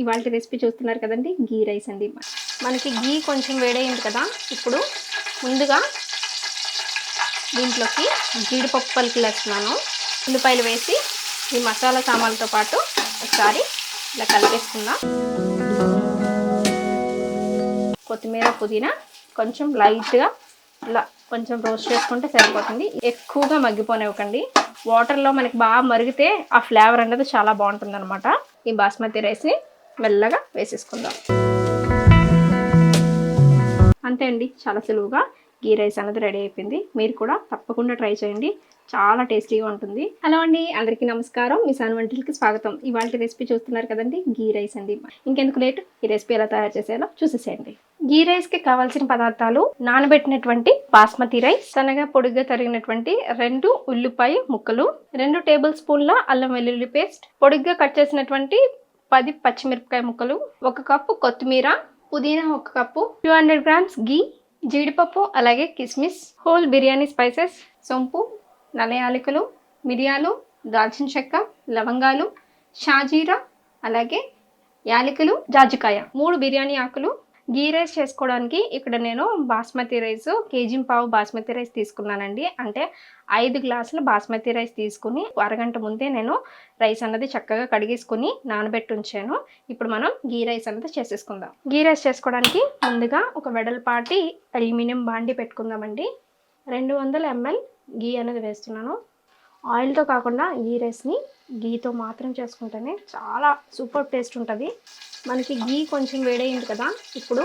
ఇవాళ రెసిపీ చూస్తున్నారు కదండి గీ రైస్ అండి. మనకి గీ కొంచెం వేడైంది కదా ఇప్పుడు ముందుగా దీంట్లోకి జీడిపప్పు పలుకులు వేస్తున్నాను. ఉల్లిపాయలు వేసి ఈ మసాలా సామాన్లతో పాటు ఒకసారి ఇలా కలిపేసుకుందాం. కొత్తిమీర పుదీనా కొంచెం లైట్గా ఇలా కొంచెం రోస్ట్ చేసుకుంటే సరిపోతుంది. ఎక్కువగా మగ్గిపోనివ్వకండి. వాటర్లో మనకి బాగా మరిగితే ఆ ఫ్లేవర్ అనేది చాలా బాగుంటుంది అనమాట ఈ బాస్మతి రైస్ని మెల్లగా వేసేసుకుందాం. అంతే అండి చాలా సులువుగా గీ రైస్ అనేది రెడీ అయిపోయింది. మీరు కూడా తప్పకుండా ట్రై చేయండి. చాలా టేస్టీగా ఉంటుంది. హలో అండి అందరికీ నమస్కారం. మీ సాన్ వంటలకి స్వాగతం. ఇవాళ రెసిపీ చూస్తున్నారు కదండి గీ రైస్ అండి. ఇంకెందుకు లేట్? ఈ రెసిపీ ఎలా తయారు చేసేయాలో చూసేసేయండి. గీ రైస్కి కావాల్సిన పదార్థాలు నానబెట్టినటువంటి బాస్మతి రైస్ సన్నగా పొడిగ్గా తరిగినటువంటి రెండు ఉల్లిపాయ ముక్కలు రెండు టేబుల్ స్పూన్ల అల్లం వెల్లుల్లి పేస్ట్ పొడిగ్గా కట్ చేసినటువంటి పది పచ్చిమిరపకాయ ముక్కలు ఒక కప్పు కొత్తిమీర పుదీనా ఒక cup two hundred grams ghee జీడిపప్పు అలాగే కిస్మిస్ హోల్ బిర్యానీ స్పైసెస్ సొంపు నల్ల యాలకులు మిరియాలు దాల్చిన చెక్క లవంగాలు షాజీరా అలాగే యాలకులు జాజికాయ. మూడు బిర్యానీ ఆకులు గీ రైస్ చేసుకోవడానికి ఇక్కడ నేను బాస్మతి రైస్ కేజీ పావు బాస్మతి రైస్ తీసుకున్నానండి. అంటే ఐదు గ్లాసులు బాస్మతి రైస్ తీసుకుని అరగంట ముందే నేను రైస్ అన్నది చక్కగా కడిగేసుకుని నానబెట్టి ఉంచాను. ఇప్పుడు మనం గీ రైస్ అన్నది చేసేసుకుందాం. గీ రైస్ చేసుకోవడానికి ముందుగా ఒక వెడల్పాటి అల్యూమినియం బాండి పెట్టుకుందామండి. రెండు వందల ఎంఎల్ గీ అనేది వేస్తున్నాను. ఆయిల్తో కాకుండా ఈ రైస్ని గీతో మాత్రం చేసుకుంటేనే చాలా సూపర్ టేస్ట్ ఉంటుంది. మనకి గీ కొంచెం వేడైంది కదా ఇప్పుడు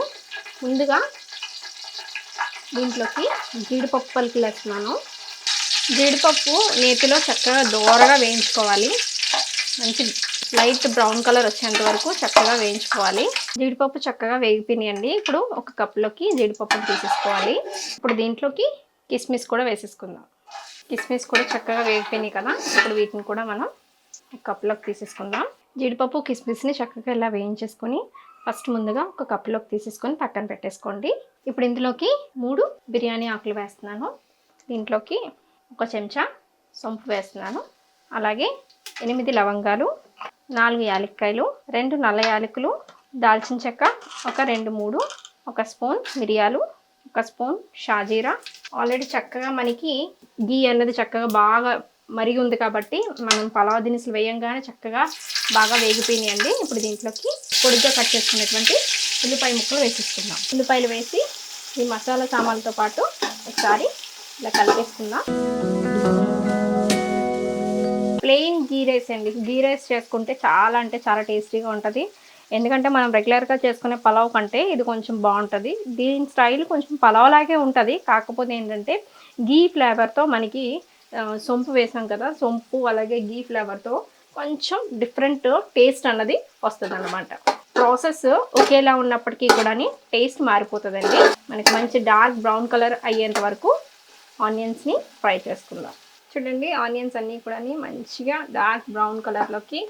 ముందుగా దీంట్లోకి జీడిపప్పు పలుకులు వేస్తున్నాను జీడిపప్పు నేతిలో చక్కగా దోరగా వేయించుకోవాలి. మంచి లైట్ బ్రౌన్ కలర్ వచ్చేంత వరకు చక్కగా వేయించుకోవాలి. జీడిపప్పు చక్కగా వేగిపోయినాయండి. ఇప్పుడు ఒక కప్లోకి జీడిపప్పును తీసేసుకోవాలి. ఇప్పుడు దీంట్లోకి కిస్మిస్ కూడా వేసేసుకుందాం. కిస్మిస్ కూడా చక్కగా వేగిపోయినాయి కదా. ఇప్పుడు వీటిని కూడా మనం ఒక కప్లోకి తీసేసుకుందాం. జీడిపప్పు కిస్మిస్ని చక్కగా ఇలా వేయించేసుకొని ఫస్ట్ ముందుగా ఒక కప్లోకి తీసేసుకొని పక్కన పెట్టేసుకోండి. ఇప్పుడు ఇందులోకి మూడు బిర్యానీ ఆకులు వేస్తున్నాను. దీంట్లోకి ఒక చెంచా సొంపు వేస్తున్నాను. అలాగే ఎనిమిది లవంగాలు నాలుగు యాలక్కాయలు రెండు నల్ల యాలకులు దాల్చిన చెక్క ఒక రెండు మూడు ఒక స్పూన్ మిరియాలు ఒక స్పూన్ షాజీరా ఆల్రెడీ చక్కగా మనకి గీ అన్నది చక్కగా బాగా మరిగి ఉంది కాబట్టి మనం పలావ్ దినుసులు వేయంగానే చక్కగా బాగా వేగిపోయినాయండి. ఇప్పుడు దీంట్లోకి పొడిగా కట్ చేసుకున్నటువంటి ఉల్లిపాయ ముక్కలు వేసేసుకుందాం. ఉల్లిపాయలు వేసి ఈ మసాలా సామాన్లతో పాటు ఒకసారి ఇలా కలిపేసుకుందాం. ప్లెయిన్ గీ రైస్ అండి. గీ రైస్ చేసుకుంటే చాలా అంటే చాలా టేస్టీగా ఉంటుంది. ఎందుకంటే మనం రెగ్యులర్గా చేసుకునే పలావ్ కంటే ఇది కొంచెం బాగుంటుంది. దీని స్టైల్ కొంచెం పలావ్ లాగే ఉంటుంది. కాకపోతే ఏంటంటే గీ ఫ్లేవర్తో మనకి సొంపు వేసాం కదా సొంపు అలాగే గీ ఫ్లేవర్తో కొంచెం డిఫరెంట్ టేస్ట్ అన్నది వస్తుంది అనమాట ప్రాసెస్ ఒకేలా ఉన్నప్పటికీ కూడా టేస్ట్ మారిపోతుందండి. మనకి మంచి డార్క్ బ్రౌన్ కలర్ అయ్యేంత వరకు ఆనియన్స్ని ఫ్రై చేసుకుందాం. చూడండి ఆనియన్స్ అన్నీ కూడా మంచిగా డార్క్ బ్రౌన్ కలర్లోకి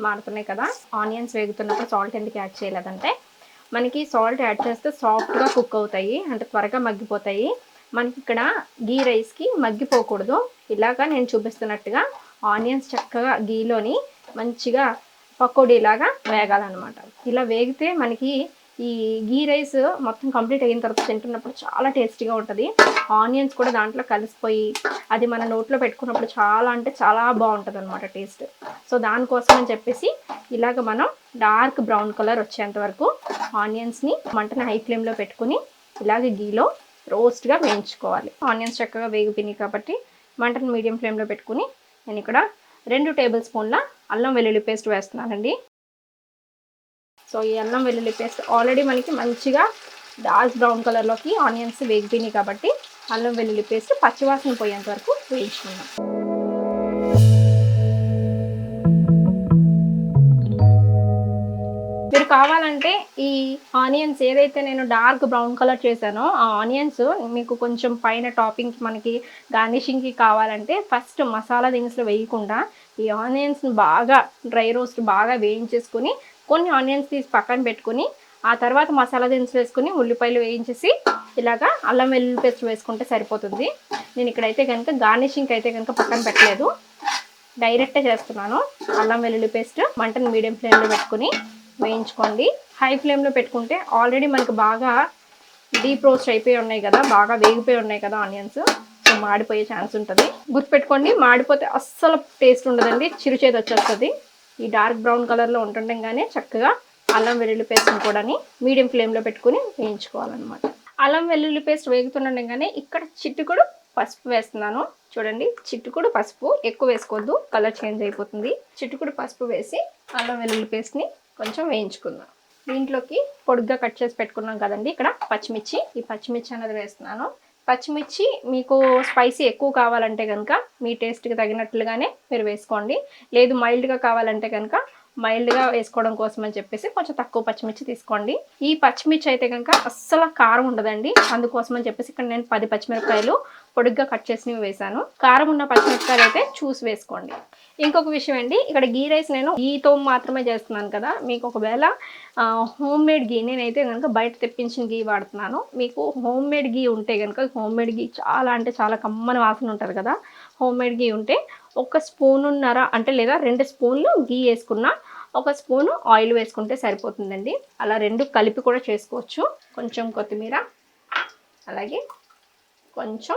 మారుతున్నాయి కదా. ఆనియన్స్ వేగుతున్నప్పుడు సాల్ట్ ఎందుకు యాడ్ చేయలేదంటే మనకి సాల్ట్ యాడ్ చేస్తే సాఫ్ట్గా కుక్ అవుతాయి అంటే త్వరగా మగ్గిపోతాయి. మనకి ఇక్కడ గీ రైస్కి మగ్గిపోకూడదు. ఇలాగా నేను చూపిస్తున్నట్టుగా ఆనియన్స్ చక్కగా గీలోని మంచిగా పకోడీలాగా వేగాలన్నమాట. ఇలా వేగితే మనకి ఈ గీ రైస్ మొత్తం కంప్లీట్ అయిన తర్వాత తింటున్నప్పుడు చాలా టేస్టీగా ఉంటుంది. ఆనియన్స్ కూడా దాంట్లో కలిసిపోయి అది మన నోట్లో పెట్టుకున్నప్పుడు చాలా అంటే చాలా బాగుంటుంది అనమాట టేస్ట్. సో దానికోసం అని చెప్పేసి ఇలాగ మనం డార్క్ బ్రౌన్ కలర్ వచ్చేంత వరకు ఆనియన్స్ని మంటని హై ఫ్లేమ్లో పెట్టుకుని ఇలాగ గీలో రోస్ట్గా వేయించుకోవాలి. ఆనియన్స్ చక్కగా వేగిపోయినాయి కాబట్టి మంటను మీడియం ఫ్లేమ్లో పెట్టుకుని నేను ఇక్కడ రెండు టేబుల్ స్పూన్ల అల్లం వెల్లుల్లి పేస్ట్ వేస్తున్నానండి. సో ఈ అల్లం వెల్లుల్లి పేస్ట్ ఆల్రెడీ మనకి మంచిగా డార్క్ బ్రౌన్ కలర్లోకి ఆనియన్స్ వేగిపోయినాయి కాబట్టి అల్లం వెల్లుల్లి పేస్ట్ పచ్చివాసన పోయేంత వరకు వేయించుకుందాం. మీరు కావాలంటే ఈ ఆనియన్స్ ఏదైతే నేను డార్క్ బ్రౌన్ కలర్ చేశానో ఆ ఆనియన్స్ మీకు కొంచెం పైన టాపింగ్ మనకి గార్నిషింగ్కి కావాలంటే ఫస్ట్ మసాలా దినుసులు వేయకుండా ఈ ఆనియన్స్ని బాగా డ్రై రోస్ట్ బాగా వేయించేసుకుని కొన్ని ఆనియన్స్ తీసి పక్కన పెట్టుకుని ఆ తర్వాత మసాలా దినుసులు వేసుకుని ఉల్లిపాయలు వేయించేసి ఇలాగా అల్లం వెల్లుల్లి పేస్ట్ వేసుకుంటే సరిపోతుంది. నేను ఇక్కడైతే కనుక గార్నిషింగ్ అయితే కనుక పక్కన పెట్టలేదు. డైరెక్టే చేస్తున్నాను. అల్లం వెల్లుల్లి పేస్ట్ మంటను మీడియం ఫ్లేమ్లో పెట్టుకుని వేయించుకోండి. హై ఫ్లేమ్లో పెట్టుకుంటే ఆల్రెడీ మనకు బాగా డీప్ రోస్ట్ అయిపోయి ఉన్నాయి కదా బాగా వేగిపోయి ఉన్నాయి కదా ఆనియన్స్. సో మాడిపోయే ఛాన్స్ ఉంటుంది. గుర్తుపెట్టుకోండి మాడిపోతే అస్సలు టేస్ట్ ఉండదండి చిరుచేది వచ్చేస్తుంది. ఈ డార్క్ బ్రౌన్ కలర్లో ఉంటుండగానే చక్కగా అల్లం వెల్లుల్లి పేస్ట్ని కూడా మీడియం ఫ్లేమ్లో పెట్టుకుని వేయించుకోవాలన్నమాట. అల్లం వెల్లుల్లి పేస్ట్ వేగుతుండగానే ఇక్కడ చిట్టుకుడు పసుపు వేస్తున్నాను. చూడండి చిట్టుకుడు పసుపు ఎక్కువ వేసుకోవద్దు కలర్ చేంజ్ అయిపోతుంది. చిట్టుకుడు పసుపు వేసి అల్లం వెల్లుల్లి పేస్ట్ని కొంచెం వేయించుకుందాం. దీంట్లోకి పొడుగ్గా కట్ చేసి పెట్టుకున్నాం కదండి ఇక్కడ పచ్చిమిర్చి. ఈ పచ్చిమిర్చి అనేది వేస్తున్నాను. పచ్చిమిర్చి మీకు స్పైసీ ఎక్కువ కావాలంటే కనుక మీ టేస్ట్కి తగినట్లుగానే మీరు వేసుకోండి. లేదు మైల్డ్గా కావాలంటే కనుక మైల్డ్గా వేసుకోవడం కోసం అని చెప్పేసి కొంచెం తక్కువ పచ్చిమిర్చి తీసుకోండి. ఈ పచ్చిమిర్చి అయితే కనుక అస్సలు కారం ఉండదండి. అందుకోసం అని చెప్పేసి ఇక్కడ నేను పది పచ్చిమిరపకాయలు పొడుగ్గా కట్ చేసినవి వేసాను కారం ఉన్న పచ్చిమిరపకాయలు అయితే చూసి వేసుకోండి. ఇంకొక విషయం అండి ఇక్కడ గీ రైస్ నేను గీతో మాత్రమే చేస్తున్నాను కదా మీకు ఒకవేళ హోమ్ మేడ్ గీ నేనైతే కనుక బయట తెప్పించిన గీ వాడుతున్నాను. మీకు హోమ్ మేడ్ గీ ఉంటే కనుక హోమ్ మేడ్ గీ చాలా అంటే చాలా కమ్మని వాసన ఉంటుంది కదా హోమ్ మేడ్ గీ ఉంటే ఒక స్పూనున్నర అంటే లేదా రెండు స్పూన్లు గీ వేసుకున్న ఒక స్పూను ఆయిల్ వేసుకుంటే సరిపోతుందండి. అలా రెండు కలిపి కూడా చేసుకోవచ్చు. కొంచెం కొత్తిమీర అలాగే కొంచెం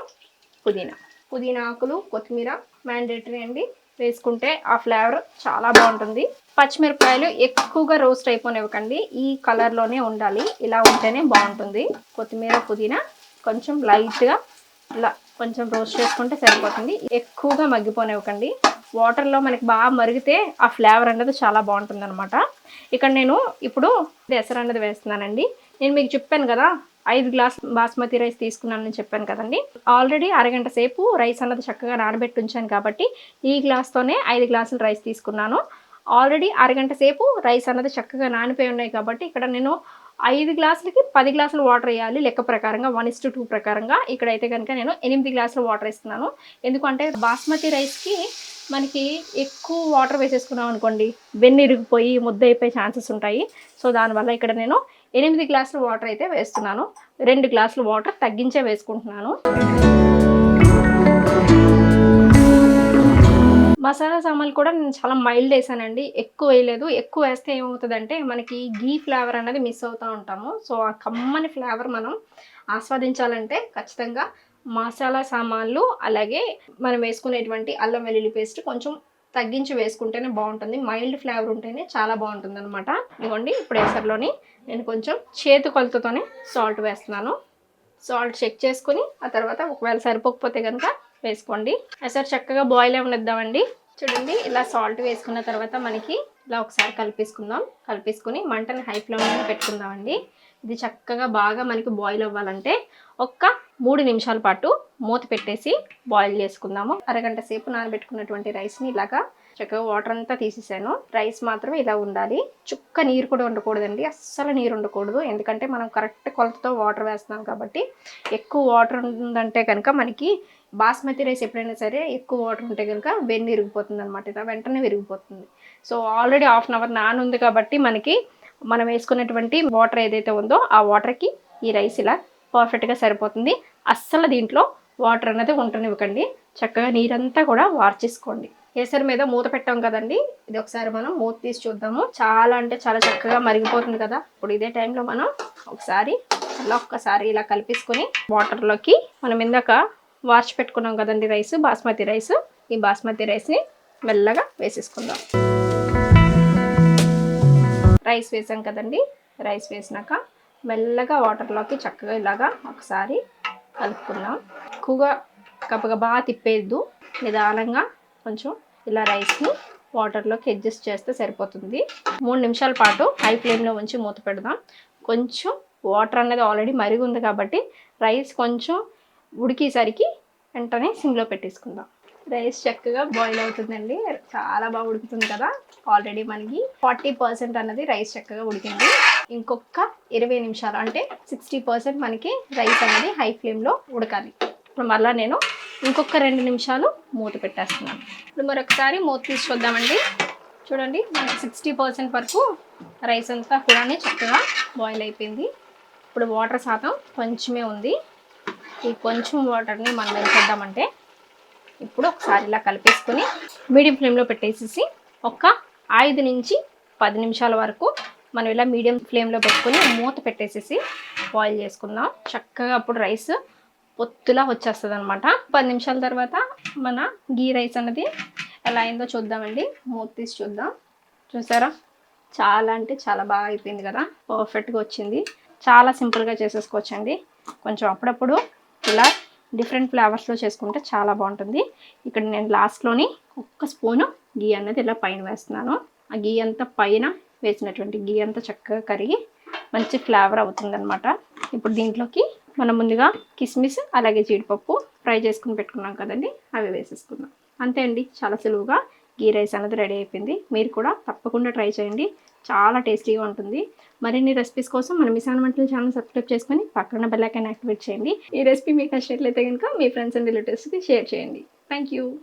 పుదీనా. పుదీనా ఆకులు కొత్తిమీర మ్యాండేటరీ అండి. వేసుకుంటే ఆ ఫ్లేవర్ చాలా బాగుంటుంది. పచ్చిమిరపకాయలు ఎక్కువగా రోస్ట్ అయిపోనివ్వకండి. ఈ కలర్లోనే ఉండాలి. ఇలా ఉంటేనే బాగుంటుంది. కొత్తిమీర పుదీనా కొంచెం లైట్గా ఇలా కొంచెం రోస్ట్ చేసుకుంటే సరిపోతుంది. ఎక్కువగా మగ్గిపోనివ్వకండి. వాటర్లో మనకి బాగా మరిగితే ఆ ఫ్లేవర్ అనేది చాలా బాగుంటుంది అనమాట ఇక్కడ నేను ఇప్పుడు ఎసరు అనేది వేస్తున్నానండి. నేను మీకు చెప్పాను కదా ఐదు గ్లాస్ బాస్మతి రైస్ తీసుకున్నానని చెప్పాను కదండి. ఆల్రెడీ అరగంట సేపు రైస్ అన్నది చక్కగా నానబెట్టి ఉంచాను కాబట్టి ఈ గ్లాస్తోనే ఐదు గ్లాసులు రైస్ తీసుకున్నాను. ఆల్రెడీ అరగంట సేపు రైస్ అన్నది చక్కగా నానిపోయి ఉన్నాయి కాబట్టి ఇక్కడ నేను ఐదు గ్లాసులకి పది గ్లాసులు వాటర్ వేయాలి లెక్క ప్రకారంగా వన్ ఇస్ టు టూ ప్రకారంగా. ఇక్కడైతే కనుక నేను ఎనిమిది గ్లాసులు వాటర్ వేస్తున్నాను. ఎందుకంటే బాస్మతి రైస్కి మనకి ఎక్కువ వాటర్ వేసేసుకున్నాం అనుకోండి వెన్ను ఇరిగిపోయి ముద్ద అయిపోయే ఛాన్సెస్ ఉంటాయి. సో దానివల్ల ఇక్కడ నేను ఎనిమిది గ్లాసులు వాటర్ అయితే వేస్తున్నాను. రెండు గ్లాసులు వాటర్ తగ్గించే వేసుకుంటున్నాను. మసాలా సామాన్లు కూడా నేను చాలా మైల్డ్ వేసానండి. ఎక్కువ వేయలేదు. ఎక్కువ వేస్తే ఏమవుతుందంటే మనకి గీ ఫ్లేవర్ అనేది మిస్ అవుతూ ఉంటాము. సో ఆ కమ్మని ఫ్లేవర్ మనం ఆస్వాదించాలంటే ఖచ్చితంగా మసాలా సామాన్లు అలాగే మనం వేసుకునేటువంటి అల్లం వెల్లుల్లి పేస్ట్ కొంచెం తగ్గించి వేసుకుంటేనే బాగుంటుంది. మైల్డ్ ఫ్లేవర్ ఉంటేనే చాలా బాగుంటుంది అనమాట ఇదిగోండి ఇప్పుడు ఎసర్లోని నేను కొంచెం చేతు కొలతతోనే సాల్ట్ వేస్తున్నాను. సాల్ట్ చెక్ చేసుకుని ఆ తర్వాత ఒకవేళ సరిపోకపోతే కనుక వేసుకోండి. ఎసరు చక్కగా బాయిల్ అవ్వనిద్దామండి చూడండి ఇలా సాల్ట్ వేసుకున్న తర్వాత మనకి ఇలా ఒకసారి కలిపేసుకుందాం. కలిపేసుకుని మంటని హై ఫ్లేమ్లో పెట్టుకుందామండి. ఇది చక్కగా బాగా మనకి బాయిల్ అవ్వాలంటే ఒక్క మూడు నిమిషాల పాటు మూత పెట్టేసి బాయిల్ చేసుకుందాము. అరగంట సేపు నానబెట్టుకున్నటువంటి రైస్ని ఇలాగా చక్కగా వాటర్ అంతా తీసేసాను. రైస్ మాత్రమే ఇలా ఉండాలి. చుక్క నీరు కూడా ఉండకూడదండి. అస్సలు నీరు ఉండకూడదు. ఎందుకంటే మనం కరెక్ట్ కొలతతో వాటర్ వేస్తున్నాం కాబట్టి ఎక్కువ వాటర్ ఉందంటే కనుక మనకి బాస్మతి రైస్ ఎప్పుడైనా సరే ఎక్కువ వాటర్ ఉంటే కనుక వెన్ను విరిగిపోతుంది అనమాట ఇలా వెంటనే విరిగిపోతుంది. So already half an hour నానుంది కాబట్టి మనకి మనం వేసుకున్నటువంటి వాటర్ ఏదైతే ఉందో ఆ వాటర్కి ఈ రైస్ ఇలా పర్ఫెక్ట్గా సరిపోతుంది. అస్సలు దీంట్లో వాటర్ అనేది ఉండనివ్వకండి. చక్కగా నీరంతా కూడా వార్చేసుకోండి. కేసరి మీద మూత పెట్టాం కదండి. ఇది ఒకసారి మనం మూత తీసి చూద్దాము. చాలా అంటే చాలా చక్కగా మరిగిపోతుంది కదా. ఇప్పుడు ఇదే టైంలో మనం ఒకసారి అలా ఒక్కసారి ఇలా కలిపేసుకొని వాటర్లోకి మనం ఇందాక వార్చి పెట్టుకున్నాం కదండి రైస్ బాస్మతి రైస్ ఈ బాస్మతి రైస్ని మెల్లగా వేసేసుకుందాం. రైస్ వేసాం కదండి. రైస్ వేసినాక మెల్లగా వాటర్లోకి చక్కగా ఇలాగా ఒకసారి కలుపుకుందాం. ఎక్కువగా గబగబా తిప్పేద్దు నిదానంగా కొంచెం ఇలా రైస్ని వాటర్లోకి అడ్జస్ట్ చేస్తే సరిపోతుంది. మూడు నిమిషాల పాటు హై ఫ్లేమ్లో ఉంచి మూత పెడదాం. కొంచెం వాటర్ అనేది ఆల్రెడీ మరిగి ఉంది కాబట్టి రైస్ కొంచెం ఉడికేసరికి వెంటనే సిమ్లో పెట్టేసుకుందాం. రైస్ చక్కగా బాయిల్ అవుతుందండి. చాలా బాగా ఉడుకుతుంది కదా? ఆల్రెడీ మనకి ఫార్టీ పర్సెంట్ అన్నది రైస్ చక్కగా ఉడికింది. ఇంకొక ఇరవై నిమిషాలు అంటే సిక్స్టీ పర్సెంట్ మనకి రైస్ అనేది హై ఫ్లేమ్లో ఉడకాలి. ఇప్పుడు మళ్ళీ నేను ఇంకొక రెండు నిమిషాలు మూత పెట్టేస్తున్నాను. ఇప్పుడు మరొకసారి మూత తీసి చూద్దామండి చూడండి మనకి సిక్స్టీ పర్సెంట్ వరకు రైస్ అంతా కూడానే చక్కగా బాయిల్ అయిపోయింది. ఇప్పుడు వాటర్ శాతం కొంచెమే ఉంది. ఈ కొంచెం వాటర్ని మనం ఏం చేద్దామంటే ఇప్పుడు ఒకసారి ఇలా కలిపేసుకొని మీడియం ఫ్లేమ్లో పెట్టేసేసి ఒక ఐదు నుంచి పది నిమిషాల వరకు మనం ఇలా మీడియం ఫ్లేమ్లో పెట్టుకొని మూత పెట్టేసేసి బాయిల్ చేసుకుందాం. చక్కగా అప్పుడు రైస్ పొత్తులా వచ్చేస్తుంది అనమాట పది నిమిషాల తర్వాత మన గీ రైస్ అన్నది ఎలా అయిందో చూద్దామండి. మూత తీసి చూద్దాం. చూసారా? చాలా అంటే చాలా బాగా అయిపోయింది కదా. పర్ఫెక్ట్గా వచ్చింది. చాలా సింపుల్గా చేసేసుకోవచ్చండి. కొంచెం అప్పుడప్పుడు ఇలా డిఫరెంట్ ఫ్లేవర్స్లో చేసుకుంటే చాలా బాగుంటుంది. ఇక్కడ నేను లాస్ట్లోని ఒక్క స్పూను గీ అనేది ఇలా పైన వేస్తున్నాను. ఆ గీ అంతా పైన వేసినటువంటి గీ అంతా చక్కగా కరిగి మంచి ఫ్లేవర్ అవుతుందన్నమాట. ఇప్పుడు దీంట్లోకి మనం ముందుగా కిస్మిస్ అలాగే జీడిపప్పు ఫ్రై చేసుకుని పెట్టుకున్నాం కదండి అవి వేసేసుకుందాం. అంతే అండి చాలా సులువుగా గీ రైస్ అనేది రెడీ అయిపోయింది. మీరు కూడా తప్పకుండా ట్రై చేయండి. చాలా టేస్టీగా ఉంటుంది. మరిన్ని రెసిపీస్ కోసం మన మిసాన్ వంటల ఛానల్ సబ్స్క్రైబ్ చేసుకొని పక్కన బెల్లైకాన్ యాక్టివేట్ చేయండి. ఈ రెసిపీ మీకు నచ్చినట్లయితే కనుక మీ ఫ్రెండ్స్ అండ్ రిలేటివ్స్కి షేర్ చేయండి. Thank you